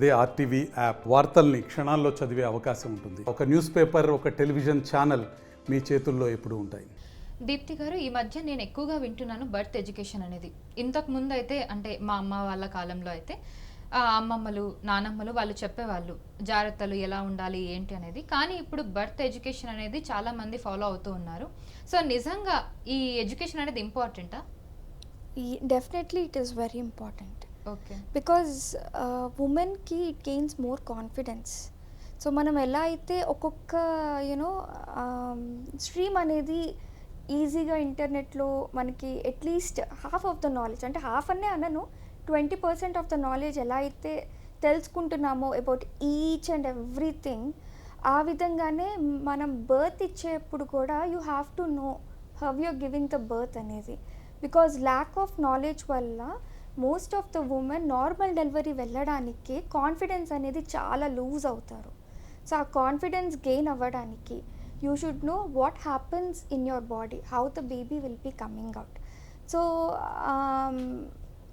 అదే RTV app వార్తల్ని క్షణాల్లో చదివే అవకాశం ఉంటుంది. ఒక న్యూస్ పేపర్ ఒక టెలివిజన్ ఛానల్ మీ చేతుల్లో ఎప్పుడూ ఉంటాయి. దీప్తి గారు ఈ మధ్య నేను ఎక్కువగా వింటున్నాను బర్త్ ఎడ్యుకేషన్ అనేది. ఇంతకు ముందు అయితే అంటే మా అమ్మ వాళ్ళ కాలంలో అయితే ఆ అమ్మమ్మలు నానమ్మలు వాళ్ళు చెప్పేవాళ్ళు జాగ్రత్తలు ఎలా ఉండాలి ఏంటి అనేది. కానీ ఇప్పుడు బర్త్ ఎడ్యుకేషన్ అనేది చాలా మంది ఫాలో అవుతూ ఉన్నారు. సో నిజంగా ఈ ఎడ్యుకేషన్ అనేది ఇంపార్టెంటా? Definitely it is very important. Because ఉమెన్కి it gains more confidence so మనం ఎలా అయితే ఒక్కొక్క యూనో స్ట్రీమ్ um, అనేది ఈజీగా ఇంటర్నెట్లో మనకి at least half of the knowledge అంటే హాఫ్ అనే అనను twenty percent of the knowledge ఎలా అయితే తెలుసుకుంటున్నామో అబౌట్ ఈచ్ అండ్ ఎవ్రీథింగ్ ఆ విధంగానే మనం బర్త్ ఇచ్చేప్పుడు కూడా you have to know how you're giving the birth అనేది. బికాజ్ ల్యాక్ ఆఫ్ నాలెడ్జ్ వల్ల most of the women normal delivery వెళ్ళడానికి కాన్ఫిడెన్స్ అనేది చాలా లూజ్ అవుతారు. సో ఆ కాన్ఫిడెన్స్ గెయిన్ అవ్వడానికి you should know what happens in your body how the baby will be coming out so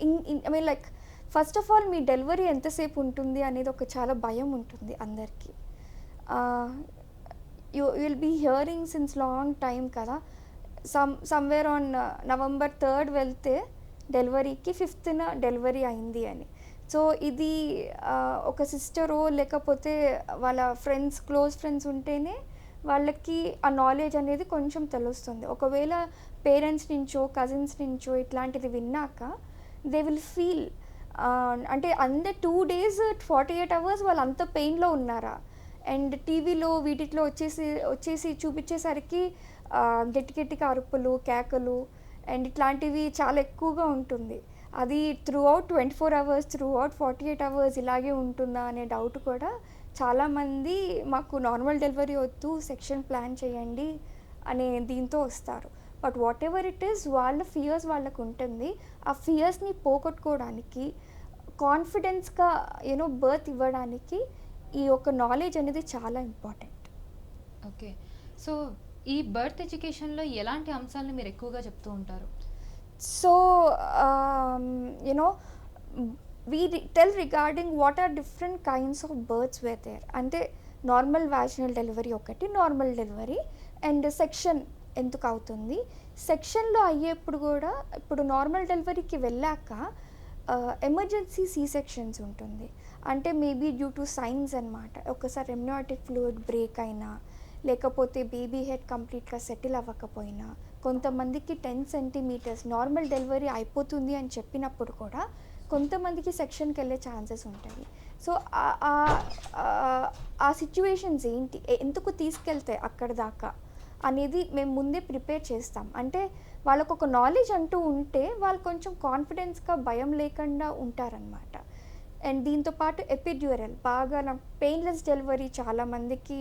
in I mean like first of all me delivery ఎంతసేపు ఉంటుంది అనేది ఒక చాలా భయం ఉంటుంది అందరికీ. You will be hearing since long time కదా. Some somewhere on November third వెళ్తే డెలివరీకి ఫిఫ్త్న డెలివరీ అయింది అని. సో ఇది ఒక సిస్టరో లేకపోతే వాళ్ళ ఫ్రెండ్స్ క్లోజ్ ఫ్రెండ్స్ ఉంటేనే వాళ్ళకి ఆ నాలెడ్జ్ అనేది కొంచెం తెలుస్తుంది. ఒకవేళ పేరెంట్స్ నుంచో కజిన్స్ నుంచో ఇట్లాంటిది విన్నాక దే విల్ ఫీల్ అంటే అందే two days forty eight hours వాళ్ళు అంత పెయిన్లో ఉన్నారా? అండ్ టీవీలో వీటిలో వచ్చేసి వచ్చేసి చూపించేసరికి గట్టి గట్టిగా అరుపులు కేకలు అండ్ ఇట్లాంటివి చాలా ఎక్కువగా ఉంటుంది. అది throughout twenty four hours throughout forty eight hours ఇలాగే ఉంటుందా అనే డౌట్ కూడా చాలామంది మాకు నార్మల్ డెలివరీ వద్దు సెక్షన్ ప్లాన్ చేయండి అనే దీంతో వస్తారు. But whatever it is వాళ్ళ ఫియర్స్ వాళ్ళకు ఉంటుంది. ఆ ఫియర్స్ని పోగొట్టుకోవడానికి కాన్ఫిడెన్స్గా యూనో బర్త్ ఇవ్వడానికి ఈ యొక్క నాలెడ్జ్ అనేది చాలా ఇంపార్టెంట్ ఓకే సో ఈ బర్త్ ఎడ్యుకేషన్లో ఎలాంటి అంశాలను మీరు ఎక్కువగా చెప్తూ ఉంటారు? So you know we tell regarding what are different kinds of births of births అంటే నార్మల్ వాజినల్ డెలివరీ ఒకటి నార్మల్ డెలివరీ అండ్ సెక్షన్ ఎందుకు అవుతుంది? సెక్షన్లో అయ్యేప్పుడు కూడా ఇప్పుడు నార్మల్ డెలివరీకి వెళ్ళాక ఎమర్జెన్సీ సీ సెక్షన్స్ ఉంటుంది. అంటే మేబీ డ్యూ టు సైన్స్ అనమాట ఒకసారి ఎమ్నాటిక్ ఫ్లూయిడ్ బ్రేక్ అయినా లేకపోతే బేబీ హెడ్ కంప్లీట్గా సెటిల్ అవ్వకపోయినా కొంతమందికి టెన్ సెంటీమీటర్స్ నార్మల్ డెలివరీ అయిపోతుంది అని చెప్పినప్పుడు కూడా కొంతమందికి సెక్షన్కి వెళ్ళే ఛాన్సెస్ ఉంటాయి. సో ఆ- సిచ్యువేషన్స్ ఏంటి? ఎందుకు తీసుకెళ్తాయి అక్కడ దాకా అనేది మేము ముందే ప్రిపేర్ చేస్తాం. అంటే వాళ్ళకు ఒక నాలెడ్జ్ అంటూ ఉంటే వాళ్ళు కొంచెం కాన్ఫిడెన్స్గా భయం లేకుండా ఉంటారనమాట అండ్ దీంతో పాటు ఎపిడ్యూరల్ బాగా పెయిన్లెస్ డెలివరీ చాలా మందికి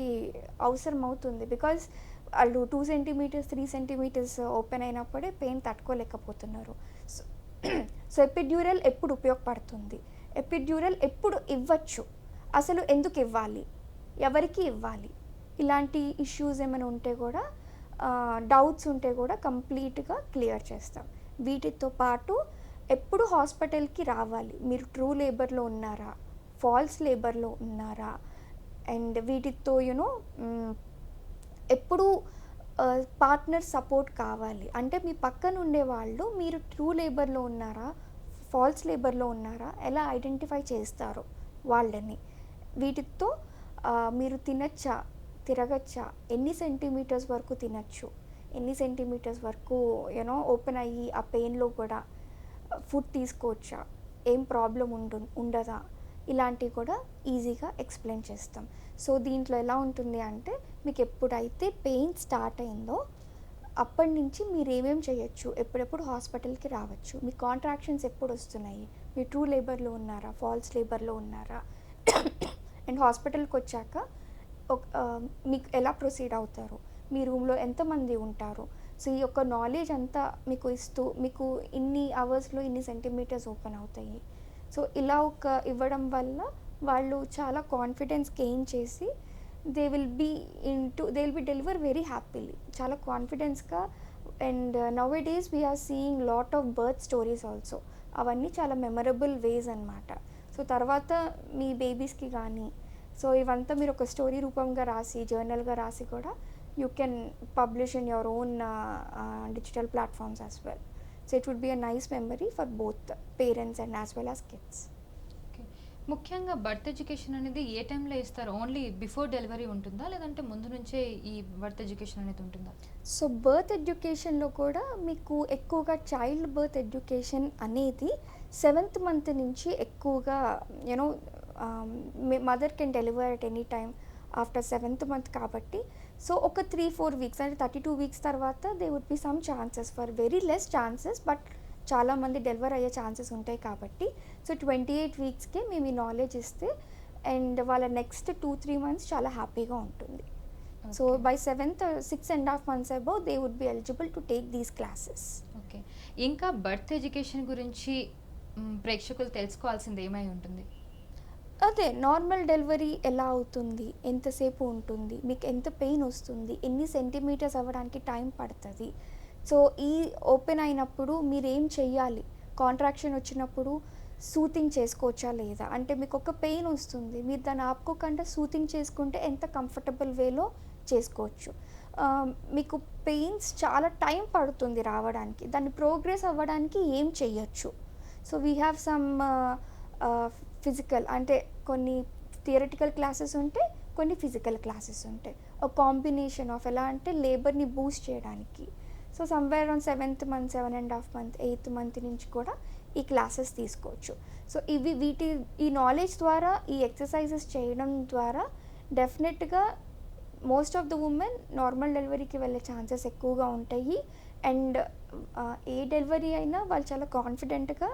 అవసరం అవుతుంది బికాజ్ వాళ్ళు two centimetres three centimetres open అయినప్పుడే పెయిన్ తట్టుకోలేకపోతున్నారు. సో సో ఎపిడ్యూరల్ ఎప్పుడు ఉపయోగపడుతుంది? ఎపిడ్యూరల్ ఎప్పుడు ఇవ్వచ్చు? అసలు ఎందుకు ఇవ్వాలి? ఎవరికి ఇవ్వాలి? ఇలాంటి ఇష్యూస్ ఏమైనా ఉంటే కూడా డౌట్స్ ఉంటే కూడా కంప్లీట్గా క్లియర్ చేస్తాం. వీటితో పాటు ఎప్పుడు హాస్పిటల్కి రావాలి? మీరు ట్రూ లేబర్లో ఉన్నారా? ఫాల్స్ లేబర్లో ఉన్నారా? అండ్ వీటితో యూనో ఎప్పుడు పార్ట్నర్ సపోర్ట్ కావాలి. అంటే మీ పక్కన ఉండే వాళ్ళు మీరు ట్రూ లేబర్లో ఉన్నారా? ఫాల్స్ లేబర్లో ఉన్నారా? ఎలా ఐడెంటిఫై చేస్తారు వాళ్ళని. వీటితో మీరు తినచ్చా? తిరగచ్చా? ఎన్ని సెంటీమీటర్స్ వరకు తినచ్చు? ఎన్ని సెంటీమీటర్స్ వరకు యూనో ఓపెన్ అయ్యి ఆ పెయిన్లో కూడా ఫుడ్ తీసుకోవచ్చా? ఏం ప్రాబ్లం ఉండు ఉండదా? ఇలాంటివి కూడా ఈజీగా ఎక్స్ప్లెయిన్ చేస్తాం. సో దీంట్లో ఎలా ఉంటుంది అంటే మీకు ఎప్పుడైతే పెయిన్ స్టార్ట్ అయిందో అప్పటి నుంచి మీరు ఏమేం చేయొచ్చు? ఎప్పుడెప్పుడు హాస్పిటల్కి రావచ్చు? మీ కాంట్రాక్షన్స్ ఎప్పుడు వస్తున్నాయి మీరు ట్రూ లేబర్లో ఉన్నారా? ఫాల్స్ లేబర్లో ఉన్నారా? అండ్ హాస్పిటల్కి వచ్చాక ఒక- మీకు ఎలా ప్రొసీడ్ అవుతారు? మీ రూమ్లో ఎంతమంది ఉంటారు? సో ఈ యొక్క నాలెడ్జ్ అంతా మీకు ఇస్తూ మీకు ఇన్ని అవర్స్లో ఇన్ని సెంటీమీటర్స్ ఓపెన్ అవుతాయి. సో ఇలా ఒక ఇవ్వడం వల్ల వాళ్ళు చాలా కాన్ఫిడెన్స్ గెయిన్ చేసి they will be in to they will be deliver very happily చాలా కాన్ఫిడెన్స్గా and nowadays we're seeing lot of birth stories also అవన్నీ చాలా మెమరబుల్ వేస్ అనమాట సో తర్వాత మీ బేబీస్కి కానీ సో ఇవంతా మీరు ఒక స్టోరీ రూపంగా రాసి జర్నల్గా రాసి కూడా you can publish in your own digital platforms as well so it would be a nice memory for both parents and as well as kids okay ముఖ్యంగా బర్త్ ఎడ్యుకేషన్ అనేది ఏ టైంలో ఇస్తారు? ఓన్లీ బిఫోర్ డెలివరీ ఉంటుందా? లేదంటే ముందు నుంచే ఈ బర్త్ ఎడ్యుకేషన్ అనేది ఉంటుందా? సో బర్త్ ఎడ్యుకేషన్లో కూడా మీకు ఎక్కువగా చైల్డ్ బర్త్ ఎడ్యుకేషన్ అనేది సెవెంత్ మంత్ నుంచి ఎక్కువగా you know mother can deliver at any time after seventh month కాబట్టి సో ఒక త్రీ ఫోర్ వీక్స్ అంటే థర్టీ టూ వీక్స్ తర్వాత they would be some chances for very less chances but చాలామంది deliver అయ్యే chances ఉంటాయి కాబట్టి. సో ట్వంటీ ఎయిట్ వీక్స్కి మేము ఈ నాలెడ్జ్ ఇస్తే అండ్ వాళ్ళ నెక్స్ట్ టూ త్రీ మంత్స్ చాలా హ్యాపీగా ఉంటుంది. So. By seventh six and half months above they would be eligible to take these classes okay ఇంకా బర్త్ ఎడ్యుకేషన్ గురించి ప్రేక్షకులు తెలుసుకోవాల్సింది ఏమై ఉంటుంది? అదే నార్మల్ డెలివరీ ఎలా అవుతుంది? ఎంతసేపు ఉంటుంది? మీకు ఎంత పెయిన్ వస్తుంది? ఎన్ని సెంటీమీటర్స్ అవ్వడానికి టైం పడుతుంది? సో ఈ ఓపెన్ అయినప్పుడు మీరు ఏం చెయ్యాలి? కాంట్రాక్షన్ వచ్చినప్పుడు సూతింగ్ చేసుకోవచ్చా లేదా? అంటే మీకు ఒక పెయిన్ వస్తుంది. మీరు దాన్ని ఆపుకోకుండా సూతింగ్ చేసుకుంటే ఎంత కంఫర్టబుల్ వేలో చేసుకోవచ్చు. మీకు పెయిన్స్ చాలా టైం పడుతుంది రావడానికి. దాన్ని ప్రోగ్రెస్ అవ్వడానికి ఏం చేయొచ్చు so we have some physical అంటే కొన్ని థియరటికల్ క్లాసెస్ ఉంటాయి కొన్ని ఫిజికల్ క్లాసెస్ ఉంటాయి ఒక కాంబినేషన్ ఆఫ్ ఎలా అంటే లేబర్ని బూస్ట్ చేయడానికి. So somewhere on seventh month seven and half month eighth month నుంచి కూడా ఈ క్లాసెస్ తీసుకోవచ్చు. సో ఇవి వీటి ఈ నాలెడ్జ్ ద్వారా ఈ ఎక్సర్సైజెస్ చేయడం ద్వారా డెఫినెట్గా most of the women normal డెలివరీకి వెళ్ళే ఛాన్సెస్ ఎక్కువగా ఉంటాయి. అండ్ uh, ఏ డెలివరీ అయినా వాళ్ళు చాలా కాన్ఫిడెంట్గా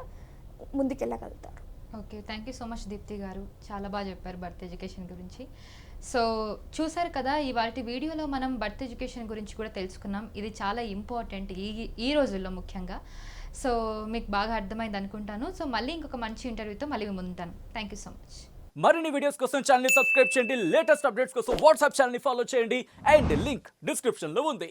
ముందుకెళ్ళగలుగుతారు. Okay thank you so much Deepthi గారు. చాలా బాగా చెప్పారు బర్త్ ఎడ్యుకేషన్ గురించి. సో చూసారు కదా ఇవాటి వీడియోలో మనం బర్త్ ఎడ్యుకేషన్ గురించి కూడా తెలుసుకున్నాం. ఇది చాలా ఇంపార్టెంట్ ఈ ఈ రోజుల్లో ముఖ్యంగా. సో మీకు బాగా అర్థమైంది అనుకుంటాను. సో మళ్ళీ ఇంకొక మంచి ఇంటర్వ్యూతో మళ్ళీ ముందుంటాను. థ్యాంక్ యూ సో మచ్ మరిన్ని వీడియోస్ కోసం ఛానల్ సబ్స్క్రైబ్ చేయండి. లేటెస్ట్ అప్డేట్స్ కోసం వాట్సాప్ ఛానల్ ఫాలో చేయండి. అండ్ లింక్ డిస్క్రిప్షన్లో ఉంది.